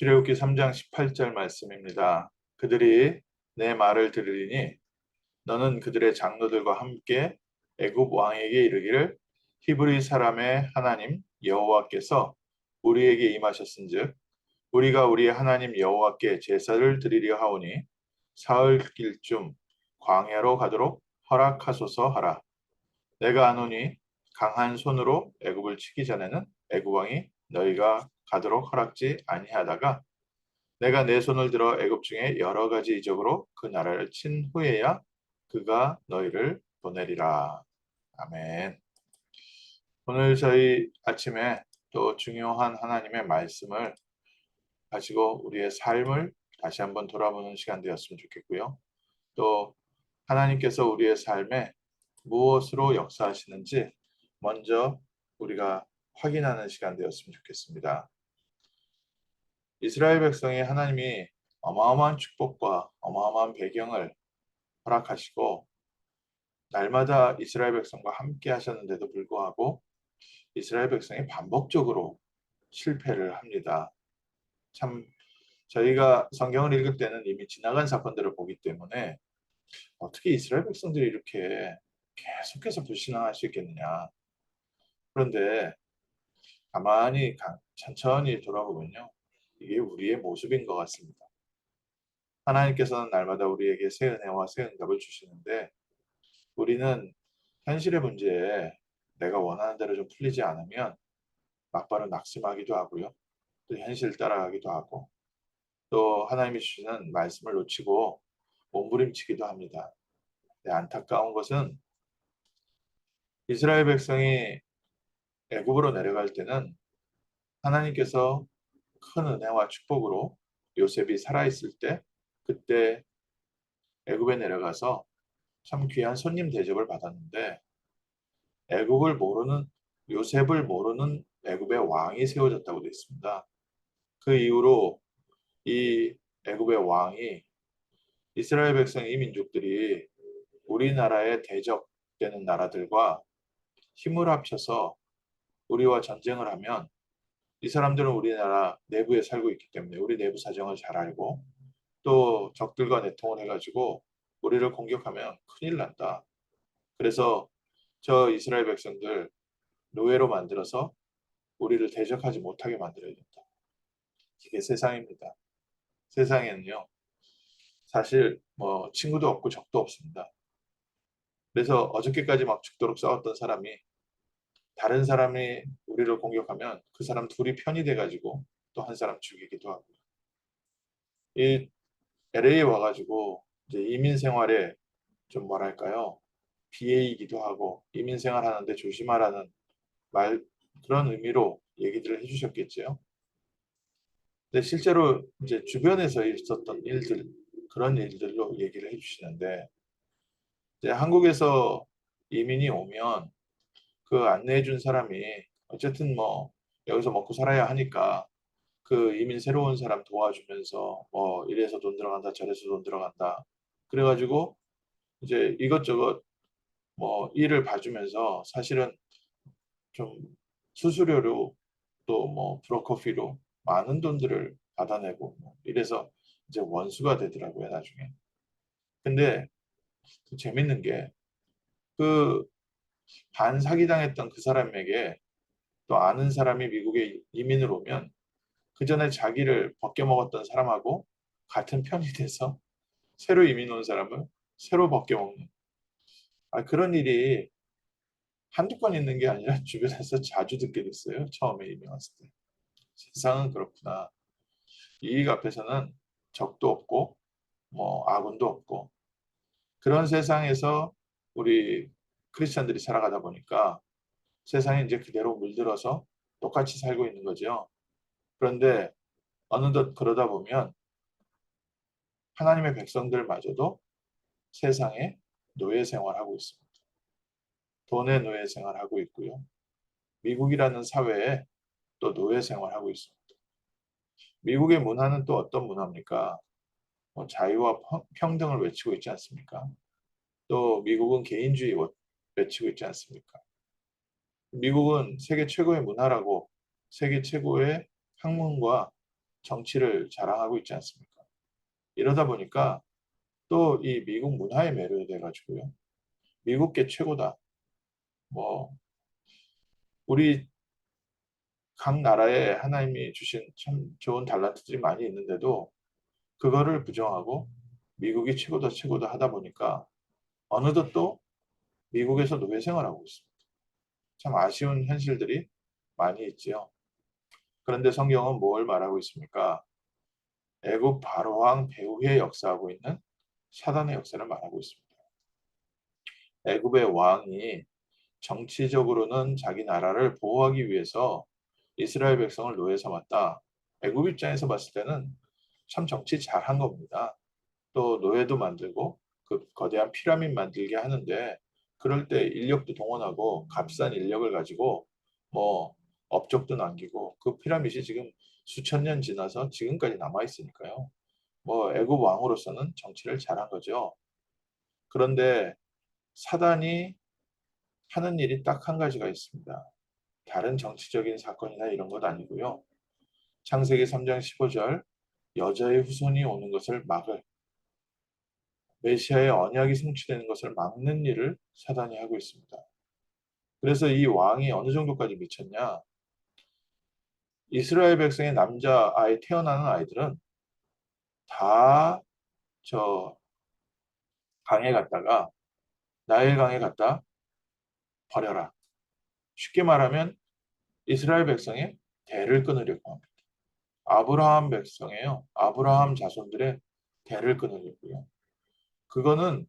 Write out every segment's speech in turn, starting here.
출애굽기 3장 18절 말씀입니다. 그들이 내 말을 들으리니 너는 그들의 장로들과 함께 애굽 왕에게 이르기를 히브리 사람의 하나님 여호와께서 우리에게 임하셨은즉 우리가 우리 하나님 여호와께 제사를 드리려 하오니 사흘 길쯤 광야로 가도록 허락하소서 하라. 내가 아노니 강한 손으로 애굽을 치기 전에는 애굽 왕이 너희가 가도록 허락지 아니하다가 내가 내 손을 들어 애굽 중에 여러 가지 이적으로 그 나라를 친 후에야 그가 너희를 보내리라. 아멘. 오늘 저희 아침에 또 중요한 하나님의 말씀을 가지고 우리의 삶을 다시 한번 돌아보는 시간 되었으면 좋겠고요. 또 하나님께서 우리의 삶에 무엇으로 역사하시는지 먼저 우리가 확인하는 시간 되었으면 좋겠습니다. 이스라엘 백성이 하나님이 어마어마한 축복과 어마어마한 배경을 허락하시고 날마다 이스라엘 백성과 함께 하셨는데도 불구하고 이스라엘 백성이 반복적으로 실패를 합니다. 참 저희가 성경을 읽을 때는 이미 지나간 사건들을 보기 때문에 어떻게 이스라엘 백성들이 이렇게 계속해서 불신앙할 수 있겠느냐. 그런데 가만히 천천히 돌아보면요. 이게 우리의 모습인 것 같습니다. 하나님께서는 날마다 우리에게 새 은혜와 새 응답을 주시는데 우리는 현실의 문제에 내가 원하는 대로 좀 풀리지 않으면 막바로 낙심하기도 하고요. 또 현실 따라가기도 하고 또 하나님이 주시는 말씀을 놓치고 몸부림치기도 합니다. 네, 안타까운 것은 이스라엘 백성이 애굽으로 내려갈 때는 하나님께서 큰 은혜와 축복으로 요셉이 살아있을 때 그때 애굽에 내려가서 참 귀한 손님 대접을 받았는데 애굽을 모르는 요셉을 모르는 애굽의 왕이 세워졌다고 되어 있습니다. 그 이후로 이 애굽의 왕이 이스라엘 백성 이 민족들이 우리나라에 대적되는 나라들과 힘을 합쳐서 우리와 전쟁을 하면 이 사람들은 우리나라 내부에 살고 있기 때문에 우리 내부 사정을 잘 알고 또 적들과 내통을 해가지고 우리를 공격하면 큰일 난다. 그래서 저 이스라엘 백성들 노예로 만들어서 우리를 대적하지 못하게 만들어야 된다. 이게 세상입니다. 세상에는요. 사실 뭐 친구도 없고 적도 없습니다. 그래서 어저께까지 막 죽도록 싸웠던 사람이 다른 사람이 우리를 공격하면 그 사람 둘이 편이 돼가지고 또 한 사람 죽이기도 하고 이 LA에 와가지고 이제 이민 생활에 좀 뭐랄까요 비애이기도 하고 이민 생활 하는데 조심하라는 말 그런 의미로 얘기들을 해주셨겠죠. 근데 실제로 이제 주변에서 있었던 일들 그런 일들로 얘기를 해주시는데 이제 한국에서 이민이 오면 그 안내해 준 사람이 어쨌든 뭐 여기서 먹고 살아야 하니까 그 이민 새로 운 사람 도와주면서 뭐 이래서 돈 들어간다 저래서 돈 들어간다. 그래가지고 이제 이것저것 뭐 일을 봐주면서 사실은 좀 수수료로 또 뭐 브로커피로 많은 돈들을 받아내고 뭐 이래서 이제 원수가 되더라고요 나중에. 근데 재밌는 게 그 반 사기당했던 그 사람에게 또 아는 사람이 미국에 이민을 오면 그 전에 자기를 벗겨먹었던 사람하고 같은 편이 돼서 새로 이민 온 사람을 새로 벗겨먹는 아, 그런 일이 한두 번 있는 게 아니라 주변에서 자주 듣게 됐어요. 처음에 이민 왔을 때. 세상은 그렇구나. 이익 앞에서는 적도 없고 뭐 아군도 없고 그런 세상에서 우리 크리스천들이 살아가다 보니까 세상에 이제 그대로 물들어서 똑같이 살고 있는 거죠. 그런데 어느덧 그러다 보면 하나님의 백성들마저도 세상에 노예 생활하고 있습니다. 돈의 노예 생활하고 있고요. 미국이라는 사회에 또 노예 생활하고 있습니다. 미국의 문화는 또 어떤 문화입니까? 뭐 자유와 평등을 외치고 있지 않습니까? 또 미국은 개인주의 외치고 있지 않습니까? 미국은 세계 최고의 문화라고 세계 최고의 학문과 정치를 자랑하고 있지 않습니까? 이러다 보니까 또 이 미국 문화에 매료돼 가지고요. 미국계 최고다. 뭐 우리 각 나라에 하나님이 주신 참 좋은 달란트들이 많이 있는데도 그거를 부정하고 미국이 최고다 최고다 하다 보니까 어느덧 또 미국에서 노예 생활하고 있습니다. 참 아쉬운 현실들이 많이 있지요. 그런데 성경은 뭘 말하고 있습니까? 애굽 바로왕 배후에 역사하고 있는 사단의 역사를 말하고 있습니다. 애굽의 왕이 정치적으로는 자기 나라를 보호하기 위해서 이스라엘 백성을 노예 삼았다. 애굽 입장에서 봤을 때는 참 정치 잘한 겁니다. 또 노예도 만들고 그 거대한 피라민 만들게 하는데 그럴 때 인력도 동원하고 값싼 인력을 가지고 뭐 업적도 남기고 그 피라밋이 지금 수천 년 지나서 지금까지 남아 있으니까요. 뭐 애굽 왕으로서는 정치를 잘한 거죠. 그런데 사단이 하는 일이 딱 한 가지가 있습니다. 다른 정치적인 사건이나 이런 것 아니고요. 창세기 3장 15절 여자의 후손이 오는 것을 막을 메시아의 언약이 성취되는 것을 막는 일을 사단이 하고 있습니다. 그래서 이 왕이 어느 정도까지 미쳤냐? 이스라엘 백성의 남자 아이 태어나는 아이들은 다 저 강에 갔다가 나일 강에 갔다 버려라. 쉽게 말하면 이스라엘 백성의 대를 끊으려고 합니다. 아브라함 백성이에요. 아브라함 자손들의 대를 끊으려고요. 그거는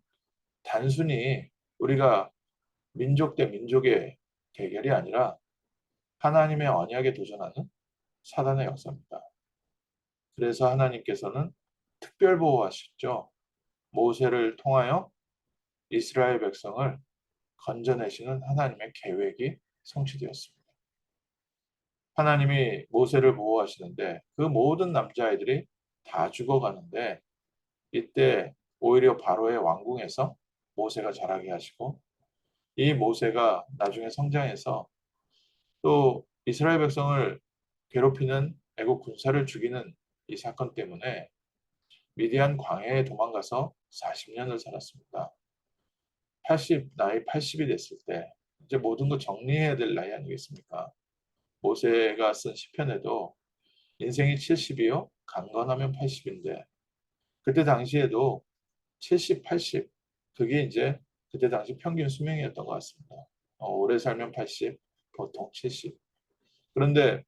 단순히 우리가 민족 대 민족의 대결이 아니라 하나님의 언약에 도전하는 사단의 역사입니다. 그래서 하나님께서는 특별 보호하셨죠. 모세를 통하여 이스라엘 백성을 건져내시는 하나님의 계획이 성취되었습니다. 하나님이 모세를 보호하시는데 그 모든 남자아이들이 다 죽어가는데 이때 오히려 바로의 왕궁에서 모세가 자라게 하시고 이 모세가 나중에 성장해서 또 이스라엘 백성을 괴롭히는 애국 군사를 죽이는 이 사건 때문에 미디안 광해에 도망가서 40년을 살았습니다. 80 나이 80이 됐을 때 이제 모든 거 정리해야 될 나이 아니겠습니까? 모세가 쓴 시편에도 인생이 70이요 강건하면 80인데 그때 당시에도 70, 80 그게 이제 그때 당시 평균 수명이었던 것 같습니다. 어, 오래 살면 80, 보통 70. 그런데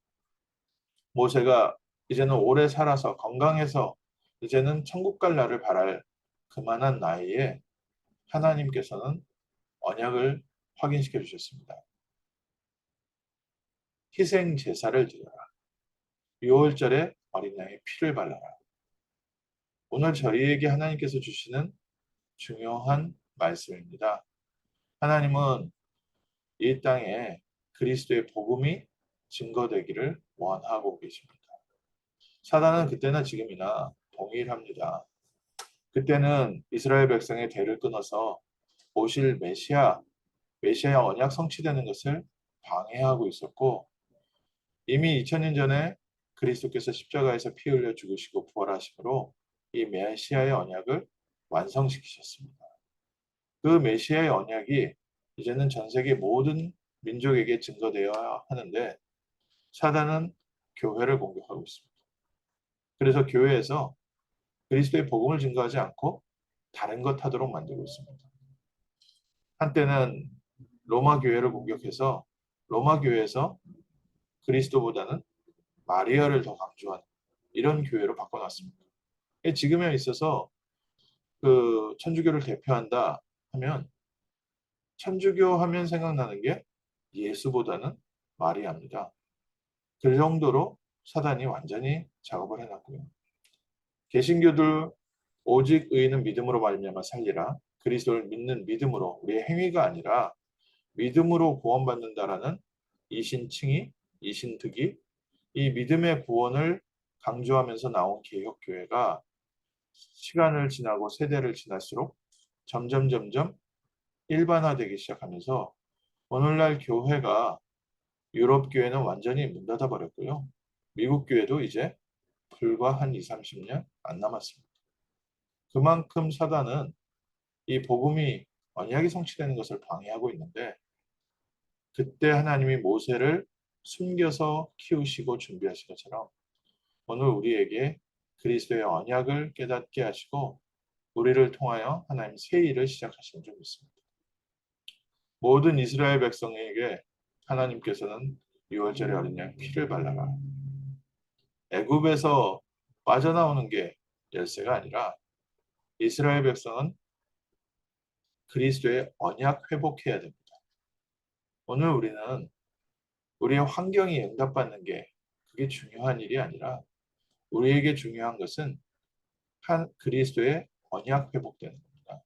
모세가 이제는 오래 살아서 건강해서 이제는 천국 갈 날을 바랄 그만한 나이에 하나님께서는 언약을 확인시켜 주셨습니다. 희생 제사를 드려라. 6월절에 어린 양의 피를 발라라. 오늘 저희에게 하나님께서 주시는 중요한 말씀입니다. 하나님은 이 땅에 그리스도의 복음이 증거되기를 원하고 계십니다. 사단은 그때나 지금이나 동일합니다. 그때는 이스라엘 백성의 대를 끊어서 오실 메시아, 메시아의 언약 성취되는 것을 방해하고 있었고 이미 2000년 전에 그리스도께서 십자가에서 피 흘려 죽으시고 부활하심으로 이 메시아의 언약을 완성시키셨습니다. 그 메시아의 언약이 이제는 전 세계 모든 민족에게 증거되어야 하는데 사단은 교회를 공격하고 있습니다. 그래서 교회에서 그리스도의 복음을 증거하지 않고 다른 것 하도록 만들고 있습니다. 한때는 로마 교회를 공격해서 로마 교회에서 그리스도보다는 마리아를 더 강조한 이런 교회로 바꿔놨습니다. 지금에 있어서 그 천주교를 대표한다 하면 천주교 하면 생각나는 게 예수보다는 마리아입니다. 그 정도로 사단이 완전히 작업을 해놨고요. 개신교들 오직 의인은 믿음으로 말미암아 살리라. 그리스도를 믿는 믿음으로 우리의 행위가 아니라 믿음으로 구원받는다라는 이신칭이 이신득이 이 믿음의 구원을 강조하면서 나온 개혁교회가 시간을 지나고 세대를 지날수록 점점 점점 일반화되기 시작하면서 오늘날 교회가 유럽 교회는 완전히 문 닫아 버렸고요. 미국 교회도 이제 불과 한 2, 30년 안 남았습니다. 그만큼 사단은 이 복음이 언약이 성취되는 것을 방해하고 있는데 그때 하나님이 모세를 숨겨서 키우시고 준비하신 것처럼 오늘 우리에게 그리스도의 언약을 깨닫게 하시고 우리를 통하여 하나님 새 일을 시작하시는 줄 믿습니다. 모든 이스라엘 백성에게 하나님께서는 6월절의 어린 양 피를 발라라. 애굽에서 빠져나오는 게 열쇠가 아니라 이스라엘 백성은 그리스도의 언약 회복해야 됩니다. 오늘 우리는 우리의 환경이 응답받는 게 그게 중요한 일이 아니라 우리에게 중요한 것은 한 그리스도의 언약 회복되는 겁니다.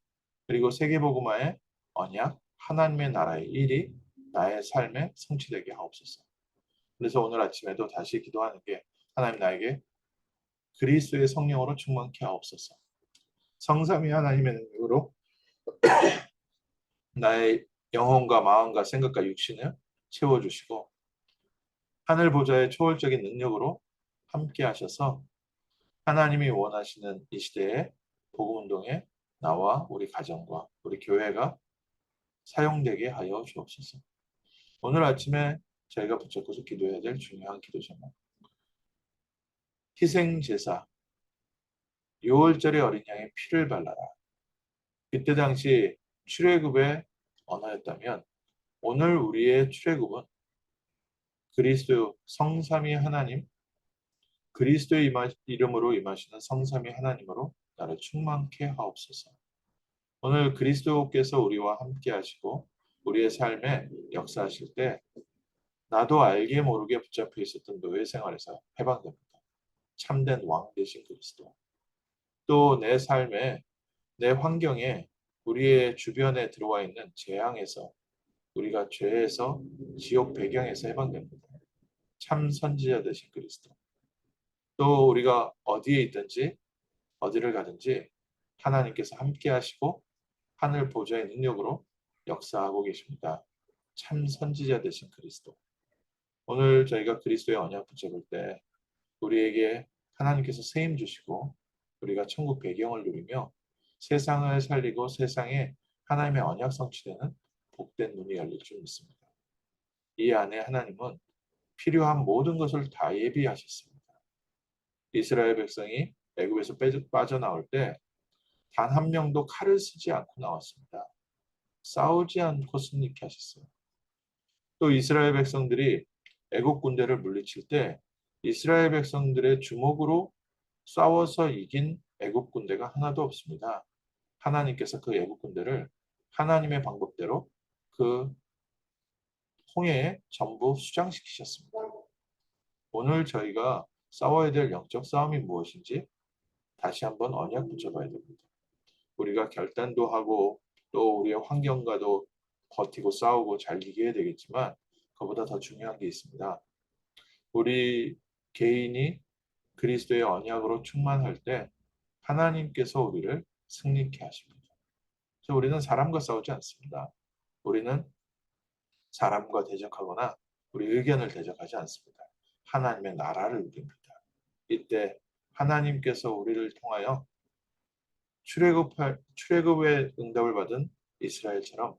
그리고 세계복음화의 언약, 하나님의 나라의 일이 나의 삶에 성취되게 하옵소서. 그래서 오늘 아침에도 다시 기도하는 게 하나님 나에게 그리스도의 성령으로 충만케 하옵소서. 성삼위 하나님의 능력으로 나의 영혼과 마음과 생각과 육신을 채워주시고 하늘 보좌의 초월적인 능력으로 함께 하셔서 하나님이 원하시는 이 시대의 복음 운동에 나와 우리 가정과 우리 교회가 사용되게 하여 주옵소서. 오늘 아침에 저희가 붙잡고서 기도해야 될 중요한 기도 제목. 희생 제사 6월절의 어린 양의 피를 발라라. 그때 당시 출애굽의 언어였다면 오늘 우리의 출애굽은 그리스도 성삼위 하나님 그리스도의 임하, 이름으로 임하시는 성삼위 하나님으로 나를 충만케 하옵소서. 오늘 그리스도께서 우리와 함께 하시고 우리의 삶에 역사하실 때 나도 알게 모르게 붙잡혀 있었던 노예 생활에서 해방됩니다. 참된 왕 되신 그리스도. 또 내 삶에 내 환경에 우리의 주변에 들어와 있는 재앙에서 우리가 죄에서 지옥 배경에서 해방됩니다. 참 선지자 되신 그리스도. 또 우리가 어디에 있든지 어디를 가든지 하나님께서 함께 하시고 하늘 보좌의 능력으로 역사하고 계십니다. 참 선지자 되신 그리스도. 오늘 저희가 그리스도의 언약 붙잡을 때 우리에게 하나님께서 세임 주시고 우리가 천국 배경을 누리며 세상을 살리고 세상에 하나님의 언약 성취되는 복된 눈이 열릴 줄 믿습니다. 이 안에 하나님은 필요한 모든 것을 다 예비하셨습니다. 이스라엘 백성이 애굽에서 빠져나올 때 단 한 명도 칼을 쓰지 않고 나왔습니다. 싸우지 않고 승리케 하셨어요. 또 이스라엘 백성들이 애굽 군대를 물리칠 때 이스라엘 백성들의 주먹으로 싸워서 이긴 애굽 군대가 하나도 없습니다. 하나님께서 그 애굽 군대를 하나님의 방법대로 그 홍해에 전부 수장시키셨습니다. 오늘 저희가 싸워야 될 영적 싸움이 무엇인지 다시 한번 언약 붙여봐야 됩니다. 우리가 결단도 하고 또 우리의 환경과도 버티고 싸우고 잘 이겨야 되겠지만 그보다 더 중요한 게 있습니다. 우리 개인이 그리스도의 언약으로 충만할 때 하나님께서 우리를 승리케 하십니다. 그래서 우리는 사람과 싸우지 않습니다. 우리는 사람과 대적하거나 우리 의견을 대적하지 않습니다. 하나님의 나라를 누립니다. 이때 하나님께서 우리를 통하여 출애굽 출애굽의 응답을 받은 이스라엘처럼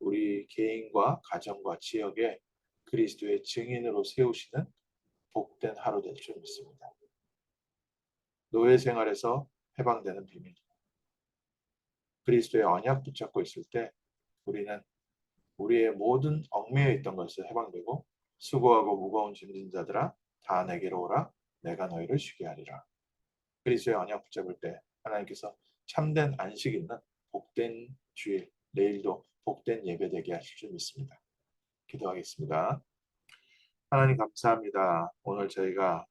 우리 개인과 가정과 지역에 그리스도의 증인으로 세우시는 복된 하루 될 줄 믿습니다. 노예 생활에서 해방되는 비밀. 그리스도의 언약 붙잡고 있을 때 우리는 우리의 모든 얽매여 있던 것을 해방되고 수고하고 무거운 짐진 자들아 다 내게로 오라 내가 너희를 쉬게 하리라. 그리스도의 언약 붙잡을 때 하나님께서 참된 안식 있는 복된 주일 내일도 복된 예배 되게 하실 줄 믿습니다. 기도하겠습니다. 하나님 감사합니다. 오늘 저희가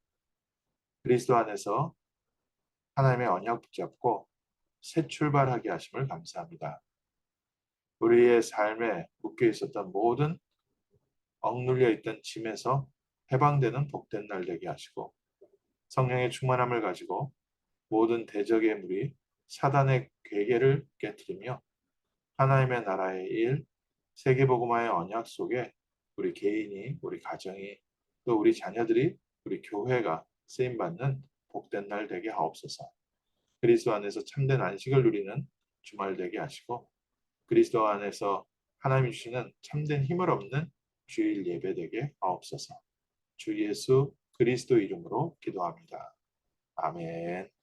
그리스도 안에서 하나님의 언약 붙잡고 새 출발하게 하심을 감사합니다. 우리의 삶에 묶여 있었던 모든 억눌려 있던 짐에서 해방되는 복된 날 되게 하시고 성령의 충만함을 가지고 모든 대적의 무리 사단의 괴계를 깨뜨리며 하나님의 나라의 일 세계복음화의 언약 속에 우리 개인이 우리 가정이 또 우리 자녀들이 우리 교회가 쓰임 받는 복된 날 되게 하옵소서. 그리스도 안에서 참된 안식을 누리는 주말 되게 하시고 그리스도 안에서 하나님이 주시는 참된 힘을 얻는 주일 예배 되게 하옵소서. 주 예수 그리스도 이름으로 기도합니다. 아멘.